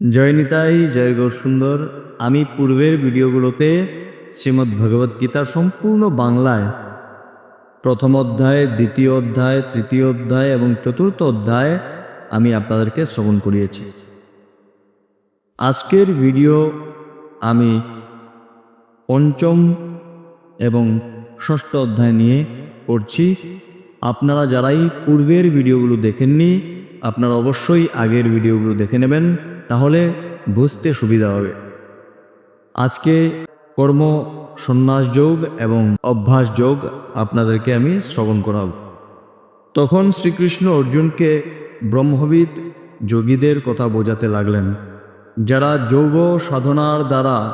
জয় নিতাই সুন্দর। আমি পূর্বের ভিডিওগুলোতে শ্রীমদ্ ভগবদ গীতার সম্পূর্ণ বাংলায় প্রথম অধ্যায়, দ্বিতীয় অধ্যায়, তৃতীয় অধ্যায় এবং চতুর্থ অধ্যায় আমি আপনাদেরকে শ্রবণ করিয়েছি। আজকের ভিডিও আমি পঞ্চম এবং ষষ্ঠ অধ্যায় নিয়ে করছি আপনারা যারাই পূর্বের ভিডিওগুলো দেখেননি, আপনারা অবশ্যই আগের ভিডিওগুলো দেখে নেবেন। তাহলে বুঝতে সুবিধা হবে। আজকে কর্ম, সন্ন্যাস যোগ এবং অভ্যাস যোগ আপনাদেরকে আমি শ্রবণ করাব। তখন শ্রীকৃষ্ণ অর্জুনকে ব্রহ্মবিদ যোগীদের কথা বোঝাতে লাগলেন। যারা যোগ সাধনার দ্বারা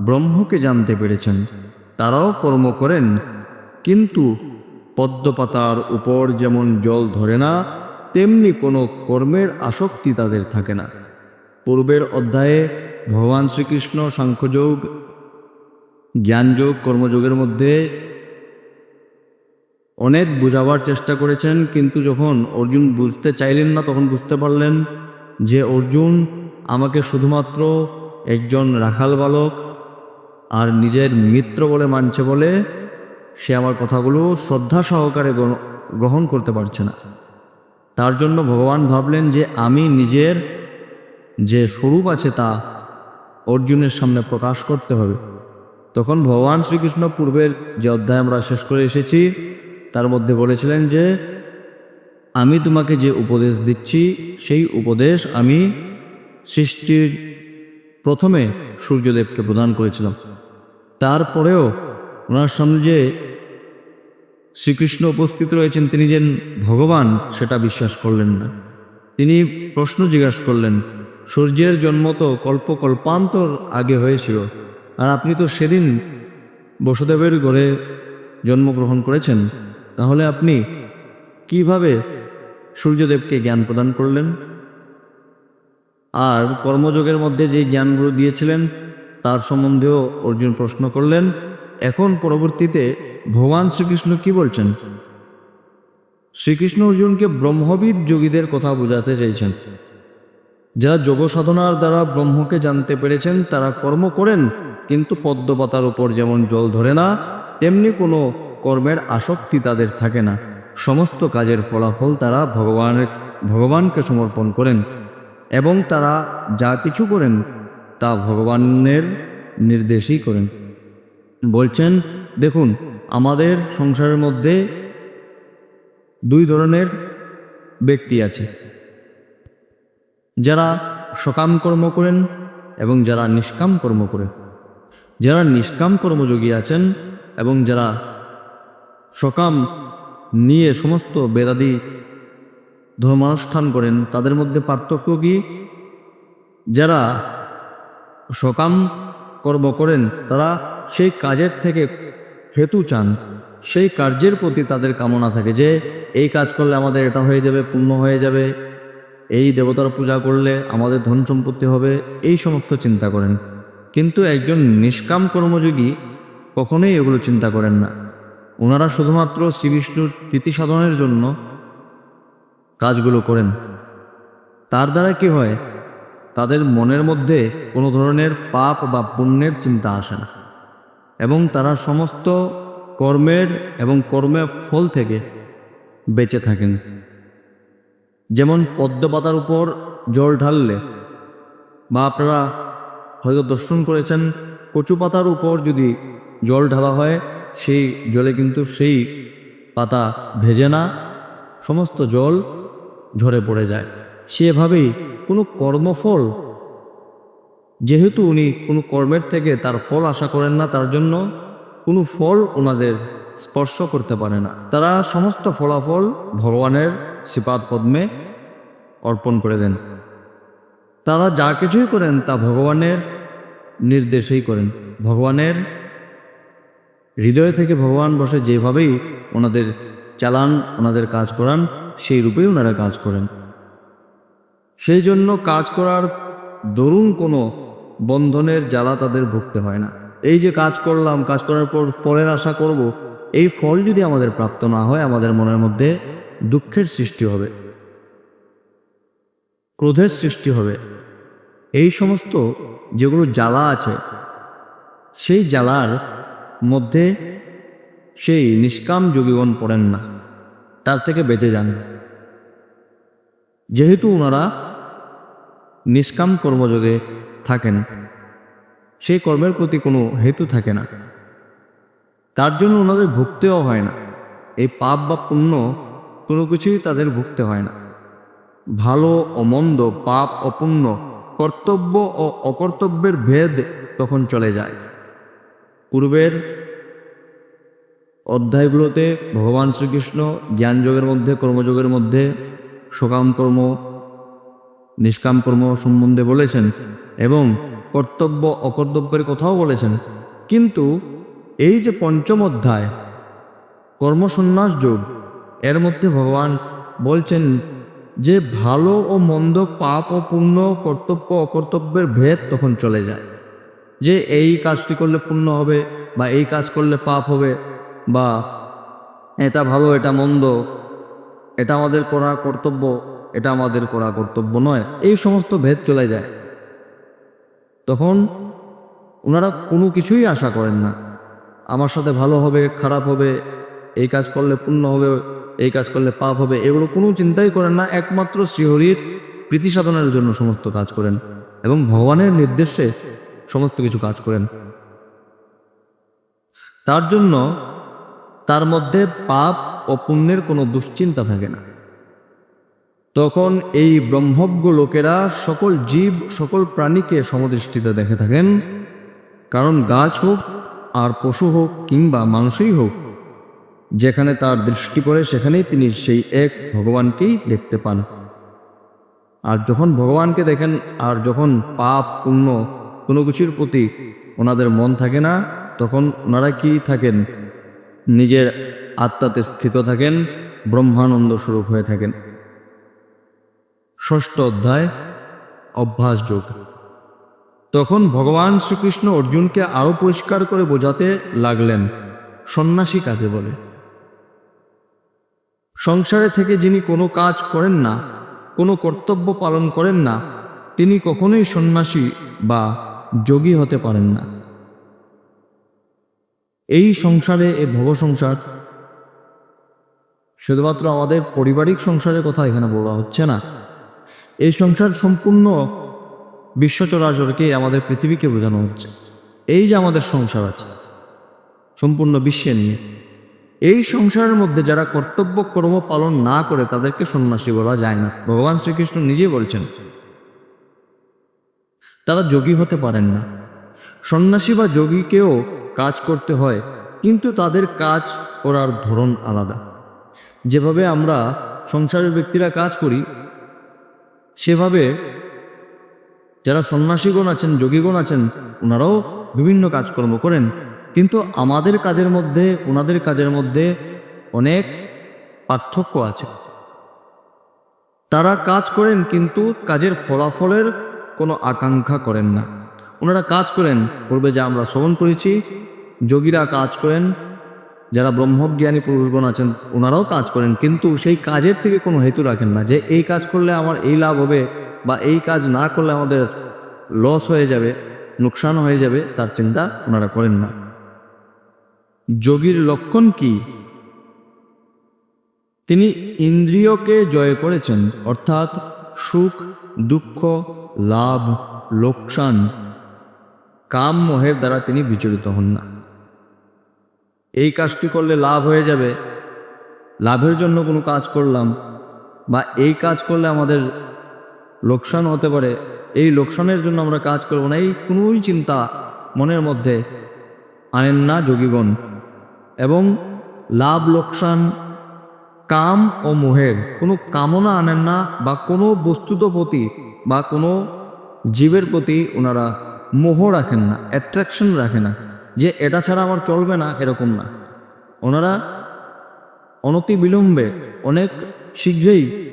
ব্রহ্মকে জানতে পেরেছেন, তারাও কর্ম করেন। কিন্তু পদ্মপাতার উপর যেমন জল ধরে না, তেমনি কোনো কর্মের আসক্তি তাদের থাকে না। পূর্বের অধ্যায়ে ভগবান শ্রীকৃষ্ণ সাংখ্যযোগ জ্ঞানযোগ, কর্মযোগের মধ্যে অনেক বোঝাবার চেষ্টা করেছেন, কিন্তু যখন অর্জুন বুঝতে চাইলেন না, তখন বুঝতে পারলেন যে অর্জুন আমাকে শুধুমাত্র একজন রাখাল বালক আর নিজের মিত্র বলে মানছে বলে সে আমার কথাগুলো শ্রদ্ধা সহকারে গ্রহণ করতে পারছে না। তার জন্য ভগবান ভাবলেন যে আমি নিজের যে স্বরূপ আছে তা অর্জুনের সামনে প্রকাশ করতে হবে। তখন ভগবান শ্রীকৃষ্ণ পূর্বের যে অধ্যায় আমরা শেষ করে এসেছি, তার মধ্যে বলেছিলেন যে, আমি তোমাকে যে উপদেশ দিচ্ছি, সেই উপদেশ আমি সৃষ্টির প্রথমে সূর্যদেবকে প্রদান করেছিলাম। তারপরেও ওনার সামনে যে শ্রীকৃষ্ণ উপস্থিত রয়েছেন, তিনি যে ভগবান, সেটা বিশ্বাস করলেন না। তিনি প্রশ্ন জিজ্ঞাসা করলেন সূর্যের জন্ম তো কল্প কল্পান্তর আগে হয়েছিল। আর আপনি তো সেদিন বসুদেবের ঘরে জন্মগ্রহণ করেছেন। তাহলে আপনি কীভাবে সূর্যদেবকে জ্ঞান প্রদান করলেন? আর কর্মযোগের মধ্যে যে জ্ঞানগুলো দিয়েছিলেন, তার সম্বন্ধেও অর্জুন প্রশ্ন করলেন। এখন পরবর্তীতে ভগবান শ্রীকৃষ্ণ কি বলছেন? শ্রীকৃষ্ণ অর্জুনকে ব্রহ্মবিদ যোগীদের কথা বোঝাতে চাইছেন। যারা যোগ সাধনার দ্বারা ব্রহ্মকে জানতে পেরেছেন, তারা কর্ম করেন, কিন্তু পদ্মপাতার উপর যেমন জল ধরে না, তেমনি কোনো কর্মের আসক্তি তাদের থাকে না। সমস্ত কাজের ফলাফল তারা ভগবানের ভগবানকে সমর্পণ করেন এবং তারা যা কিছু করেন, তা ভগবানের নির্দেশই করেন। বলছেন, দেখুন, আমাদের সংসারের মধ্যে দুই ধরনের ব্যক্তি আছে। যারা সকাম কর্ম করেন এবং যারা নিষ্কাম কর্ম করেন যারা নিষ্কাম কর্মযোগী আছেন এবং যারা সকাম নিয়ে সমস্ত বেদাদি ধর্মানুষ্ঠান করেন, তাদের মধ্যে পার্থক্য কি? যারা সকাম কর্ম করেন, তারা সেই কাজের থেকে হেতু চান। সেই কার্যের প্রতি তাদের কামনা থাকে যে, এই কাজ করলে আমাদের এটা হয়ে যাবে, পূর্ণ হয়ে যাবে। এই দেবতার পূজা করলে আমাদের ধন সম্পত্তি হবে, এই সমস্ত চিন্তা করেন। কিন্তু একজন নিষ্কাম কর্মযোগী কখনোই এগুলো চিন্তা করেন না। ওনারা শুধুমাত্র শ্রীবিষ্ণুর প্রীতি সাধনের জন্য কাজগুলো করেন। তার দ্বারা কি হয়? তাদের মনের মধ্যে কোনো ধরনের পাপ বা পুণ্যের চিন্তা আসে না। এবং তারা সমস্ত কর্মের এবং কর্মের ফল থেকে বেঁচে থাকেন। যেমন পদ্মপাতার উপর জল ঢাললে, বা আপনারা হয়তো দর্শন করেছেন, কচু পাতার উপর যদি জল ঢালা হয়, সেই জলে কিন্তু সেই পাতা ভেজে না, সমস্ত জল ঝরে পড়ে যায়। সেভাবেই কোনো কর্মফল, যেহেতু উনি কোনো কর্মের থেকে তার ফল আশা করেন না, তার জন্য কোনো ফল ওনাদের স্পর্শ করতে পারে না। তারা সমস্ত ফলাফল ভগবানের শ্রীপাদ পদ্মে অর্পণ করে দেন। তারা যা কিছুই করেন, তা ভগবানের নির্দেশেই করেন। ভগবানের হৃদয় থেকে ভগবান বসে যেভাবেই ওনাদের চালান, ওনাদের কাজ করান, সেই রূপেই ওনারা কাজ করেন। সেই জন্য কাজ করার দরুন কোনো বন্ধনের জ্বালা তাদের ভুগতে হয় না। এই যে কাজ করলাম, কাজ করার পর ফলের আশা করব এই ফল যদি আমাদের প্রাপ্ত না হয়, আমাদের মনের মধ্যে দুঃখের সৃষ্টি হবে, ক্রোধের সৃষ্টি হবে। এই সমস্ত যেগুলো জ্বালা আছে, সেই জ্বালার মধ্যে সেই নিষ্কাম যোগীগণ পড়েন না, তার থেকে বেঁচে যান যেহেতু ওনারা নিষ্কাম কর্মযোগে থাকেন, সেই কর্মের প্রতি কোনো হেতু থাকে না। তার জন্য ওনাদের ভুগতেও হয় না। এই পাপ বা পুণ্য কোনো কিছুই তাদের ভুগতে হয় না। ভালো ও মন্দ, পাপ ও পুণ্য, কর্তব্য ও অকর্তব্যের ভেদ তখন চলে যায়। পূর্বের অধ্যায়গুলোতে ভগবান শ্রীকৃষ্ণ জ্ঞানযোগের মধ্যে, কর্মযোগের মধ্যে সকাম কর্ম নিষ্কাম কর্ম সম্বন্ধে বলেছেন এবং কর্তব্য, অকর্তব্যের কথাও বলেছেন। কিন্তু এই যে পঞ্চম অধ্যায়, কর্মসন্ন্যাস যোগ, এর মধ্যে ভগবান বলছেন যে ভালো ও মন্দ পাপ ও পুণ্য, কর্তব্য অকর্তব্যের ভেদ তখন চলে যায়। যে এই কাজটি করলে পুণ্য হবে বা এই কাজ করলে পাপ হবে বা এটা ভালো, এটা মন্দ, এটা আমাদের করা কর্তব্য, এটা আমাদের করা কর্তব্য নয়, এই সমস্ত ভেদ চলে যায়। তখন ওনারা কোনো কিছুই আশা করেন না। আমার সাথে ভালো হবে, খারাপ হবে, এই কাজ করলে পুণ্য হবে, এই কাজ করলে পাপ হবে, এগুলো কোনো চিন্তাই করেন না। একমাত্র শ্রীহরির প্রীতি সাধনের জন্য সমস্ত কাজ করেন এবং ভগবানের নির্দেশে সমস্ত কিছু কাজ করেন। তার জন্য তার মধ্যে পাপ ও পুণ্যের কোনো দুশ্চিন্তা থাকে না। তখন এই ব্রহ্মজ্ঞ লোকেরা সকল জীব, সকল প্রাণীকে সমদৃষ্টিতে দেখে থাকেন। কারণ গাছ হোক আর পশু হোক কিংবা মানুষই হোক, যেখানে তার দৃষ্টি পড়ে সেখানেই তিনি সেই এক ভগবানকেই দেখতে পান। আর যখন ভগবানকে দেখেন, আর যখন পাপ, পুণ্য কোনো কিছুর প্রতি ওনাদের মন থাকে না, তখন ওনারা কি থাকেন? নিজের আত্মাতে স্থিত থাকেন, ব্রহ্মানন্দ স্বরূপ হয়ে থাকেন। ষষ্ঠ অধ্যায় অভ্যাস যোগ তখন ভগবান শ্রীকৃষ্ণ অর্জুনকে আরও পরিষ্কার করে বোঝাতে লাগলেন, সন্ন্যাসী কাকে বলে? সংসারে থেকে যিনি কোনো কাজ করেন না, কোনো কর্তব্য পালন করেন না, তিনি কখনোই সন্ন্যাসী বা যোগী হতে পারেন না। এই সংসারে এ ভব সংসার, শুধুমাত্র আমাদের পারিবারিক সংসারের কথা এখানে বলা হচ্ছে না। এই সংসার সম্পূর্ণ বিশ্ব চরাচরকে আমাদের পৃথিবীকে বোঝানো হচ্ছে। এই যে আমাদের সংসার আছে, সম্পূর্ণ বিশ্বে নিয়ে, এই সংসারের মধ্যে যারা কর্তব্য কর্ম পালন না করে তাদেরকে সন্ন্যাসী বলা যায় না। ভগবান শ্রীকৃষ্ণ নিজে বলছেন, তারা যোগী হতে পারেন না। সন্ন্যাসী বা যোগীকেও কাজ করতে হয়, কিন্তু তাদের কাজ করার ধরন আলাদা। যেভাবে আমরা সংসারের ব্যক্তিরা কাজ করি, সেভাবে যারা সন্ন্যাসীগণ আছেন, যোগীগণ আছেন ওনারাও বিভিন্ন কাজকর্ম করেন। কিন্তু আমাদের কাজের মধ্যে ওনাদের কাজের মধ্যে অনেক পার্থক্য আছে। তারা কাজ করেন, কিন্তু কাজের ফলাফলের কোনো আকাঙ্ক্ষা করেন না। ওনারা কাজ করেন, পূর্বে যা আমরা শ্রবণ করেছি, যোগীরা কাজ করেন, যারা ব্রহ্মজ্ঞানী পুরুষগণ আছেন ওনারাও কাজ করেন, কিন্তু সেই কাজের থেকে কোনো হেতু রাখেন না যে, এই কাজ করলে আমার এই লাভ হবে বা এই কাজ না করলে আমাদের লস হয়ে যাবে, নোকসান হয়ে যাবে, তার চিন্তা ওনারা করেন না। যোগীর লক্ষণ কি? তিনি ইন্দ্রিয়কে জয় করেছেন, অর্থাৎ সুখ, দুঃখ, লাভ, লোকসান, কাম, মোহের দ্বারা তিনি বিচলিত হন না। এই কাজটি করলে লাভ হয়ে যাবে, লাভের জন্য কোনো কাজ করলাম, বা এই কাজ করলে আমাদের লোকসান হতে পারে। এই লোকসানের জন্য আমরা কাজ করব না। এই কোনোই চিন্তা মনের মধ্যে আনেন না যোগীগণ। এবং লাভ, লোকসান, কাম ও মোহের কোনো কামনা আনেন না বা কোনো বস্তুত প্রতি বা কোনো জীবের প্রতি ওনারা মোহ রাখেন না অ্যাট্রাকশন রাখে না যে এটা ছাড়া আমার চলবে না, এরকম না। ওনারা অনতি বিলম্বে অনেক শীঘ্রই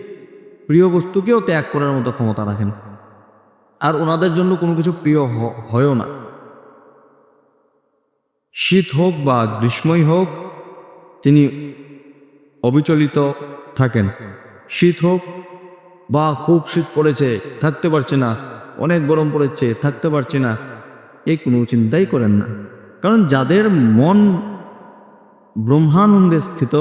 প্রিয় বস্তুকেও ত্যাগ করার মতো ক্ষমতা রাখেন আর ওনাদের জন্য কোনো কিছু প্রিয় হয়ও না। শীত হোক বা গ্রীষ্মই হোক, তিনি অবিচলিত থাকেন। শীত হোক বা খুব শীত পড়েছে, থাকতে পারছে না, অনেক গরম পড়েছে, থাকতে পারছে না, এ কোনো চিন্তাই করেন না। কারণ যাদের মন ব্রহ্মানন্দে স্থিত,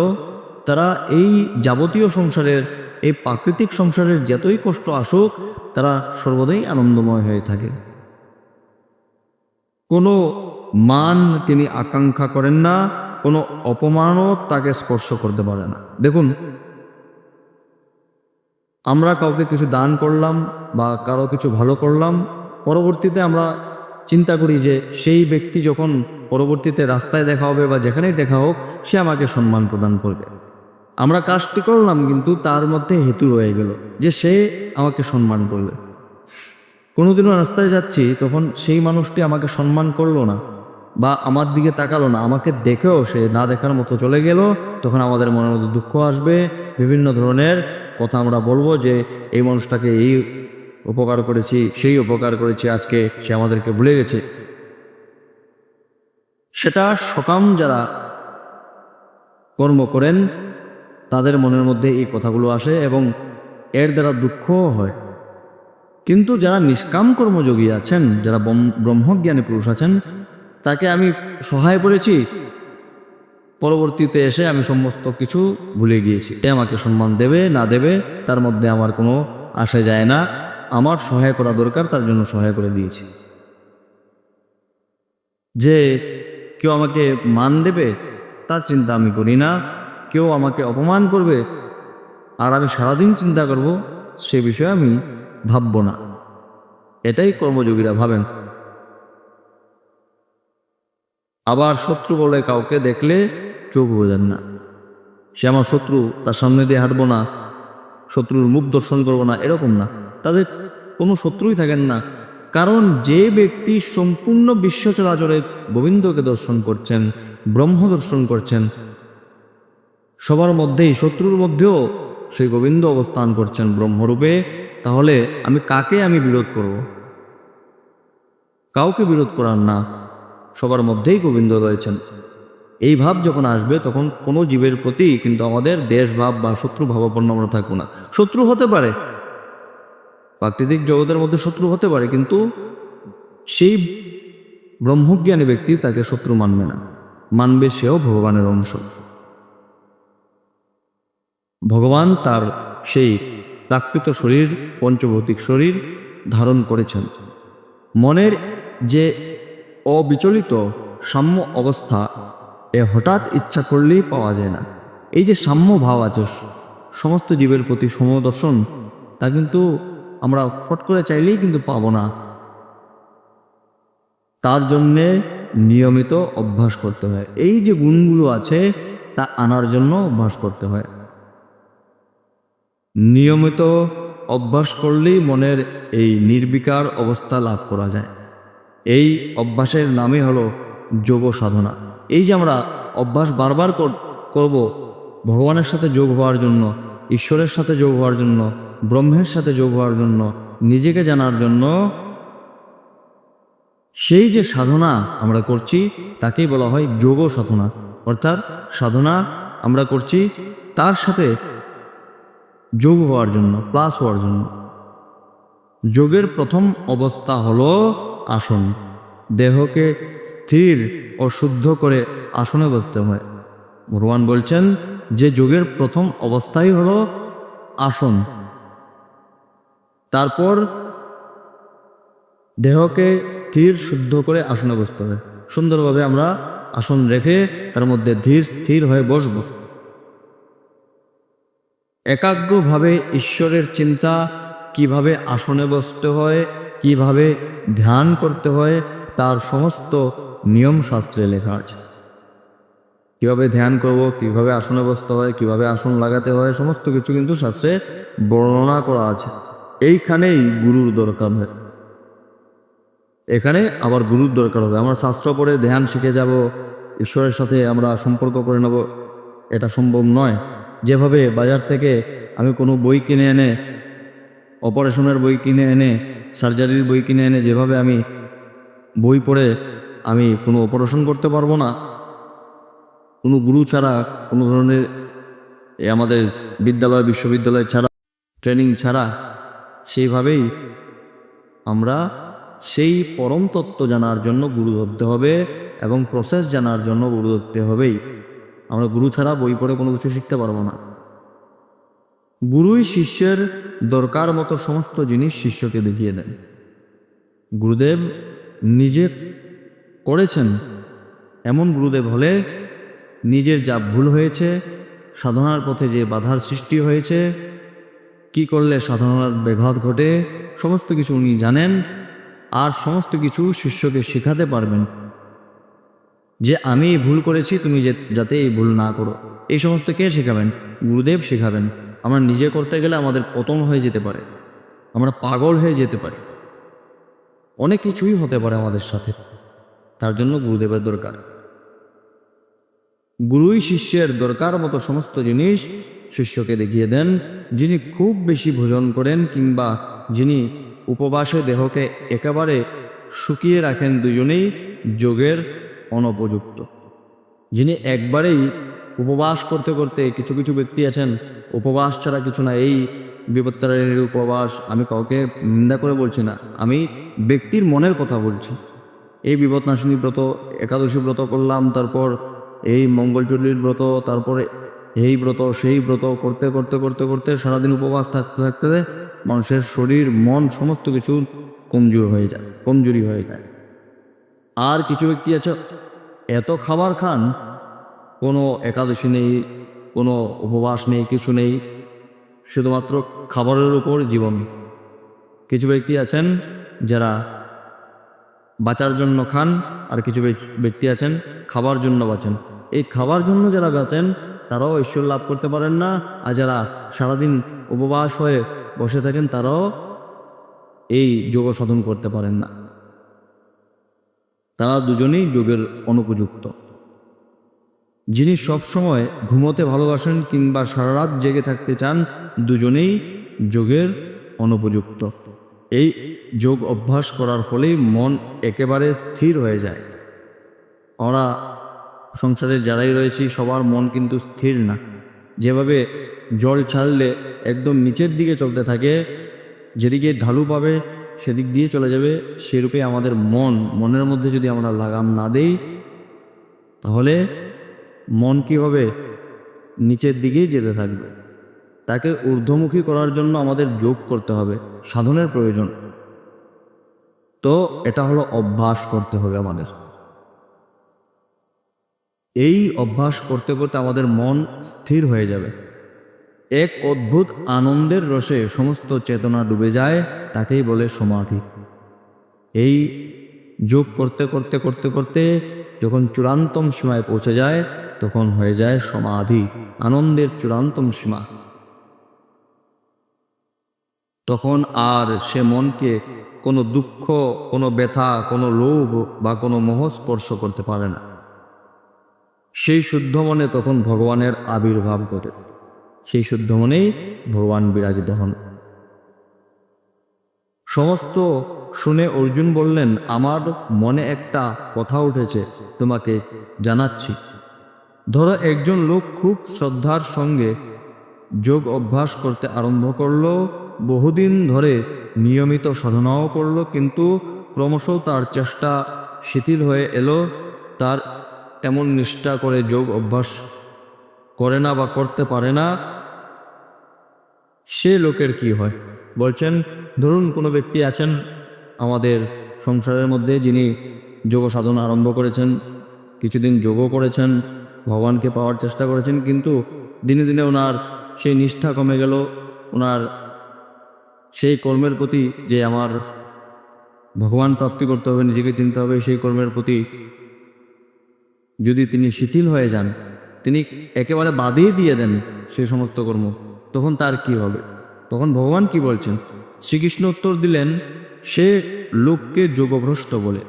তারা এই যাবতীয় সংসারের এই প্রাকৃতিক সংসারের যতই কষ্ট আসুক, তারা সর্বদাই আনন্দময় হয়ে থাকে। কোনো মান তিনি আকাঙ্ক্ষা করেন না, কোনো অপমানও তাকে স্পর্শ করতে পারে না। দেখুন, আমরা কাউকে কিছু দান করলাম বা কারও কিছু ভালো করলাম, পরবর্তীতে আমরা চিন্তা করি যে সেই ব্যক্তি যখন পরবর্তীতে রাস্তায় দেখা হবে বা যেখানেই দেখা হোক, সে আমাকে সম্মান প্রদান করবে। আমরা কাজটি করলাম, কিন্তু তার মধ্যে হেতু রয়ে গেল যে সে আমাকে সম্মান করবে। কোনোদিনও রাস্তায় যাচ্ছি, তখন সেই মানুষটি আমাকে সম্মান করল না বা আমার দিকে তাকালো না। আমাকে দেখেও সে না দেখার মতো চলে গেল। তখন আমাদের মনের মধ্যে দুঃখ আসবে। বিভিন্ন ধরনের কথা আমরা বলব যে, এই মানুষটাকে এই উপকার করেছি, সেই উপকার করেছি, আজকে সে আমাদেরকে ভুলে গেছে। সেটা সকাম যারা কর্ম করেন তাদের মনের মধ্যে এই কথাগুলো আসে এবং এর দ্বারা দুঃখও হয়। কিন্তু যারা নিষ্কাম কর্মযোগী আছেন, যারা ব্রহ্ম- ব্রহ্মজ্ঞানী পুরুষ আছেন, তাকে আমি সহায় করেছি। পরবর্তীতে এসে আমি সমস্ত কিছু ভুলে গিয়েছি। এ আমাকে সম্মান দেবে, না দেবে, তার মধ্যে আমার কোনো আসা যায় না। আমার সহায় করা দরকার, তার জন্য সহায় করে দিয়েছি। যে কেউ আমাকে মান দেবে, তার চিন্তা আমি করি না। কেউ আমাকে অপমান করবে আর আমি সারাদিন চিন্তা করব সে বিষয়ে আমি ভাবব না। এটাই কর্মযোগীরা ভাবেন। আবার শত্রু বলে কাউকে দেখলে চোখ বোঝেন না। সে আমার শত্রু, তার সামনে দিয়ে হাঁটবো না। শত্রুর মুখ দর্শন করব না, এরকম না। তাদের কোনো শত্রুই থাকেন না। কারণ যে ব্যক্তি সম্পূর্ণ বিশ্ব চলাচলে গোবিন্দকে দর্শন করছেন, ব্রহ্ম দর্শন করছেন সবার মধ্যেই, শত্রুর মধ্যেও সেই গোবিন্দ অবস্থান করছেন ব্রহ্মরূপে। তাহলে আমি কাকে আমি বিরোধ করব? কাউকে বিরোধ করার না। সবার মধ্যেই গোবিন্দ রয়েছেন। এই ভাব যখন আসবে, তখন কোনো জীবের প্রতি কিন্তু আমাদের দেশভাব বা শত্রু ভাবাপন্ন আমরা থাকব না। শত্রু হতে পারে। প্রাকৃতিক জগতের মধ্যে শত্রু হতে পারে, কিন্তু সেই ব্রহ্মজ্ঞানী ব্যক্তি তাকে শত্রু মানবে না। মানবে সেও ভগবানের অংশ। ভগবান তার সেই প্রাকৃত শরীর, পঞ্চভৌতিক শরীর ধারণ করেছেন। মনের যে অবিচলিত সাম্য অবস্থা, এ হঠাৎ ইচ্ছা করলেই পাওয়া যায় না। এই যে সাম্য ভাব আছে, সমস্ত জীবের প্রতি সমদর্শন তা কিন্তু আমরা ফট করে চাইলেই কিন্তু পাবো না। তার জন্যে নিয়মিত অভ্যাস করতে হয়। এই যে গুণগুলো আছে, তা আনার জন্য অভ্যাস করতে হয়। নিয়মিত অভ্যাস করলেই মনের এই নির্বিকার অবস্থা লাভ করা যায়। এই অভ্যাসের নামই হলো যোগ সাধনা। এই যে আমরা অভ্যাস বারবার কর- করব, ভগবানের সাথে যোগ হওয়ার জন্য, ঈশ্বরের সাথে যোগ হওয়ার জন্য, ব্রহ্মের সাথে যোগ হওয়ার জন্য, নিজেকে জানার জন্য, সেই যে সাধনা আমরা করছি, তাকেই বলা হয় যোগ সাধনা। অর্থাৎ সাধনা আমরা করছি, তার সাথে যোগ হওয়ার জন্য প্লাস হওয়ার জন্য। যোগের প্রথম অবস্থা হলো আসন। দেহকে স্থির ও শুদ্ধ করে আসনে বসতে হয়। ভগবান বলছেন যে যোগের প্রথম অবস্থাই হলো আসন। তারপর দেহকে স্থির, শুদ্ধ করে আসনে বসতে হবে সুন্দরভাবে আমরা আসন রেখে তার মধ্যে ধীর, স্থির হয়ে বসবো। একাগ্রভাবে ঈশ্বরের চিন্তা, কীভাবে আসনে বসতে হয়, কীভাবে ধ্যান করতে হয়, তার সমস্ত নিয়ম শাস্ত্রে লেখা আছে। কীভাবে ধ্যান করব, কীভাবে আসনে বসতে হয়, কীভাবে আসন লাগাতে হয়, সমস্ত কিছু কিন্তু শাস্ত্রে বর্ণনা করা আছে। এইখানেই গুরুর দরকার হয়। এখানে আবার গুরুর দরকার হবে। আমরা শাস্ত্র পড়ে ধ্যান শিখে যাব, ঈশ্বরের সাথে আমরা সম্পর্ক করে নেব, এটা সম্ভব নয়। যেভাবে বাজার থেকে আমি কোনো বই কিনে এনে, অপারেশনের বই কিনে এনে, সার্জারির বই কিনে এনে যেভাবে আমি বই পড়ে আমি কোনো অপারেশন করতে পারব না, কোনো গুরু ছাড়া, কোনো ধরনের আমাদের বিদ্যালয়, বিশ্ববিদ্যালয় ছাড়া, ট্রেনিং ছাড়া সেইভাবেই আমরা সেই পরম তত্ত্ব জানার জন্য গুরু ধরতে হবে এবং প্রসেস জানার জন্য গুরু ধরতে হবেই। আমরা গুরু ছাড়া বই পড়ে কোনো কিছু শিখতে পারব না। গুরুই শিষ্যের দরকার মতো সমস্ত জিনিস শিষ্যকে দেখিয়ে দেন। গুরুদেব নিজে করেছেন, এমন গুরুদেব হলে নিজের যা ভুল হয়েছে, সাধনার পথে যে বাধার সৃষ্টি হয়েছে, কি করলে সাধনার ব্যাঘাত ঘটে, সমস্ত কিছু উনি জানেন, আর সমস্ত কিছু শিষ্যকে শেখাতে পারবেন। যে আমি ভুল করেছি, তুমি যাতে এই ভুল না করো। এই সমস্ত কে শেখাবেন? গুরুদেব শেখাবেন। আমরা নিজে করতে গেলে আমাদের পতন হয়ে যেতে পারে। আমরা পাগল হয়ে যেতে পারি। অনেক কিছুই হতে পারে আমাদের সাথে। তার জন্য গুরুদেবের দরকার। গুরুই শিষ্যের দরকার মতো সমস্ত জিনিস শিষ্যকে দেখিয়ে দেন, যিনি খুব বেশি ভোজন করেন কিংবা যিনি উপবাসে দেহকে একেবারে শুকিয়ে রাখেন দুজনেই যোগের অনুপযুক্ত। যিনি একবারেই উপবাস করতে করতে কিছু কিছু ব্যক্তি আছেন, উপবাস ছাড়া কিছু না। এই বিপত্তারের উপবাস আমি কাউকে নিন্দা করে বলছি না, আমি ব্যক্তির মনের কথা বলছি। এই বিপদনাশিনী ব্রত, একাদশী ব্রত করলাম, তারপর এই মঙ্গলচণ্ডীর ব্রত, তারপরে এই ব্রত, সেই ব্রত করতে করতে করতে করতে সারাদিন উপবাস থাকতে থাকতে মানুষের শরীর, মন সমস্ত কিছু কমজোর হয়ে যায়, কমজোরি হয়ে যায়। আর কিছু ব্যক্তি আছে? এত খাবার খান, কোনো একাদশী নেই, কোনো উপবাস নেই, কিছু নেই, শুধুমাত্র খাবারের উপর জীবন। কিছু ব্যক্তি আছেন যারা বাঁচার জন্য খান, আর কিছু ব্যক্তি আছেন খাবার জন্য বাঁচেন। এই খাবার জন্য যারা বাঁচেন, তারাও ঈশ্বর লাভ করতে পারেন না, আর যারা সারাদিন উপবাস হয়ে বসে থাকেন, তারাও এই যোগ সাধন করতে পারেন না। তারা দুজনেই যোগের অনুপযুক্ত। যিনি সবসময় ঘুমোতে ভালোবাসেন কিংবা সারা রাত জেগে থাকতে চান, দুজনেই যোগের অনুপযুক্ত। এই যোগ অভ্যাস করার ফলেই মন একেবারে স্থির হয়ে যায়। আমরা সংসারে যারাই রয়েছি, সবার মন কিন্তু স্থির না। যেভাবে জল ছাড়লে একদম নিচের দিকে চলতে থাকে, যেদিকে ঢালু পাবে সেদিক দিয়ে চলে যাবে সেরূপে আমাদের মন, মনের মধ্যে যদি আমরা লাগাম না দেই, তাহলে মন কী হবে? নিচের দিকেই যেতে থাকবে। তাকে ঊর্ধ্বমুখী করার জন্য আমাদের যোগ করতে হবে, সাধনের প্রয়োজন। তো এটা হলো অভ্যাস করতে হবে আমাদের। এই অভ্যাস করতে করতে আমাদের মন স্থির হয়ে যাবে। এক অদ্ভুত আনন্দের রসে সমস্ত চেতনা ডুবে যায়, তাকেই বলে সমাধি। এই যোগ করতে করতে করতে করতে যখন চূড়ান্তম সীমায় পৌঁছে যায়, তখন হয়ে যায় সমাধি, আনন্দের চূড়ান্তম সীমা। তখন আর সে মনকে কোনো দুঃখ, কোনো ব্যথা, কোনো লোভ বা কোনো মোহ স্পর্শ করতে পারে না। সেই শুদ্ধ মনে তখন ভগবানের আবির্ভাব ঘটে। সেই শুদ্ধ মনেই ভগবান বিরাজিত হন। সমস্ত শুনে অর্জুন বললেন, আমার মনে একটা কথা উঠেছে, তোমাকে জানাচ্ছি। ধরো একজন লোক খুব শ্রদ্ধার সঙ্গে যোগ অভ্যাস করতে আরম্ভ করল, বহুদিন ধরে নিয়মিত সাধনাও করল, কিন্তু ক্রমশ তার চেষ্টা শিথিল হয়ে এলো, তার এমন নিষ্ঠা করে যোগ অভ্যাস করে না বা করতে পারে না, সে লোকের কি হয়? বলছেন, ধরুন কোনো ব্যক্তি আছেন আমাদের সংসারের মধ্যে যিনি যোগ সাধনা আরম্ভ করেছেন, কিছুদিন যোগও করেছেন, ভগবানকে পাওয়ার চেষ্টা করেছেন, কিন্তু দিনে দিনে ওনার সেই নিষ্ঠা কমে গেল, ওনার সেই কর্মের প্রতি যে আমার ভগবান প্রাপ্তি করতে হবে, নিজেকে চিনতে হবে, সেই কর্মের প্রতি যদি তিনি শিথিল হয়ে যান তিনি একেবারে বাদিয়ে দিয়ে দেন সে সমস্ত কর্ম। তখন তার কি হবে? তখন ভগবান কি বলছেন? শ্রীকৃষ্ণ উত্তর দিলেন, সে লোককে যোগভ্রষ্ট বলে।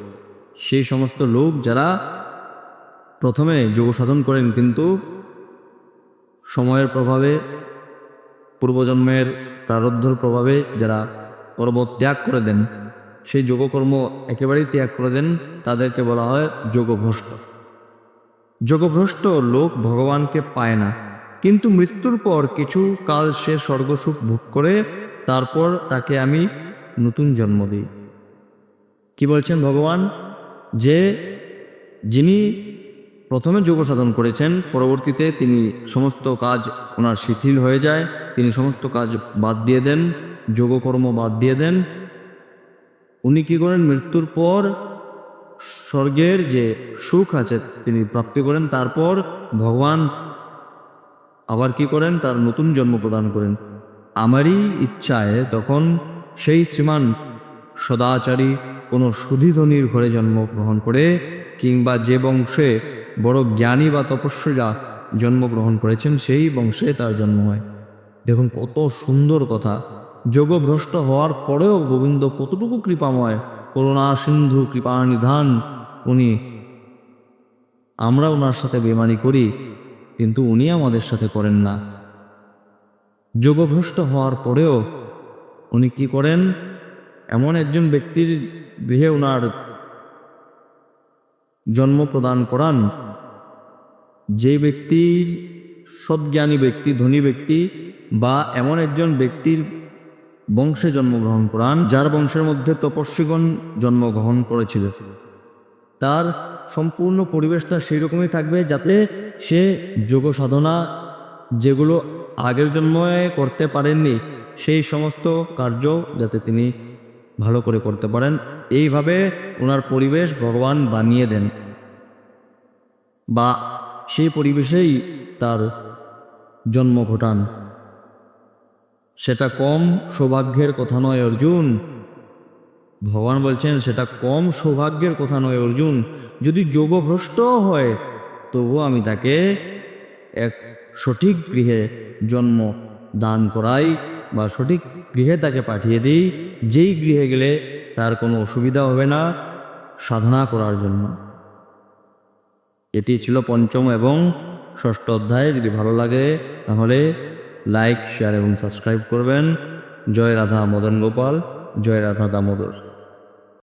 সেই সমস্ত লোক যারা প্রথমে যোগ সাধন করেন, কিন্তু সময়ের প্রভাবে, পূর্বজন্মের প্রারব্ধর প্রভাবে যারা কর্ম ত্যাগ করে দেন, সেই যোগকর্ম একেবারেই ত্যাগ করে দেন, তাদেরকে বলা হয় যোগভ্রষ্ট। যোগভ্রষ্ট লোক ভগবানকে পায় না। কিন্তু মৃত্যুর পর কিছু কাল সে স্বর্গসুখ ভোগ করে, তারপর তাকে আমি নতুন জন্ম দিই। কি বলছেন ভগবান? যে যিনি প্রথমে যোগ সাধন করেছেন, পরবর্তীতে তিনি সমস্ত কাজ ওনার শিথিল হয়ে যায়, তিনি সমস্ত কাজ বাদ দিয়ে দেন, যোগকর্ম বাদ দিয়ে দেন। উনি কী করেন? মৃত্যুর পর স্বর্গের যে সুখ আছে তিনি প্রাপ্তি করেন, তারপর ভগবান আবার কি করেন? তার নতুন জন্ম প্রদান করেন। আমারই ইচ্ছায় তখন সেই শ্রীমান সদাচারী কোনো সুধীধনির ঘরে জন্মগ্রহণ করে কিংবা যে বংশে বড় জ্ঞানী বা তপস্বীরা জন্মগ্রহণ করেছেন, সেই বংশে তার জন্ম হয়। দেখুন কত সুন্দর কথা। যোগভ্রষ্ট হওয়ার পরেও গোবিন্দ কতটুকু কৃপাময় করুণা সিন্ধু, কৃপা নিধান। উনি আমরা ওনার সাথে বেমানি করি, কিন্তু উনি আমাদের সাথে করেন না। যোগভ্রষ্ট হওয়ার পরেও উনি কি করেন? এমন একজন ব্যক্তির গৃহে ওনার জন্ম প্রদান করান, যে ব্যক্তি সজ্ঞানী ব্যক্তি, ধনী ব্যক্তি, বা এমন একজন ব্যক্তির বংশে জন্মগ্রহণ করান, যার বংশের মধ্যে তপস্বীগণ জন্মগ্রহণ করেছিল। তার সম্পূর্ণ পরিবেশটা সেই রকমই থাকবে যাতে সে যোগ সাধনা যেগুলো আগের জন্মে করতে পারেননি, সেই সমস্ত কার্য যাতে তিনি ভালো করে করতে পারেন। এইভাবে ওনার পরিবেশ ভগবান বানিয়ে দেন। বা সেই পরিবেশেই তার জন্ম ঘটান। সেটা কম সৌভাগ্যের কথা নয়, অর্জুন। ভগবান বলছেন, সেটা কম সৌভাগ্যের কথা নয়, অর্জুন। যদি যোগভ্রষ্ট হয় তবুও আমি তাকে এক সঠিক গৃহে জন্ম দান করাই বা সঠিক গৃহে তাকে পাঠিয়ে দিই। যেই গৃহে গেলে তার কোনো অসুবিধা হবে না সাধনা করার জন্য। এটি ছিল পঞ্চম এবং ষষ্ঠ অধ্যায়। যদি ভালো লাগে, তাহলে লাইক শেয়ার এবং সাবস্ক্রাইব করবেন। জয় রাধা মদন গোপাল। জয় রাধা দামোদর।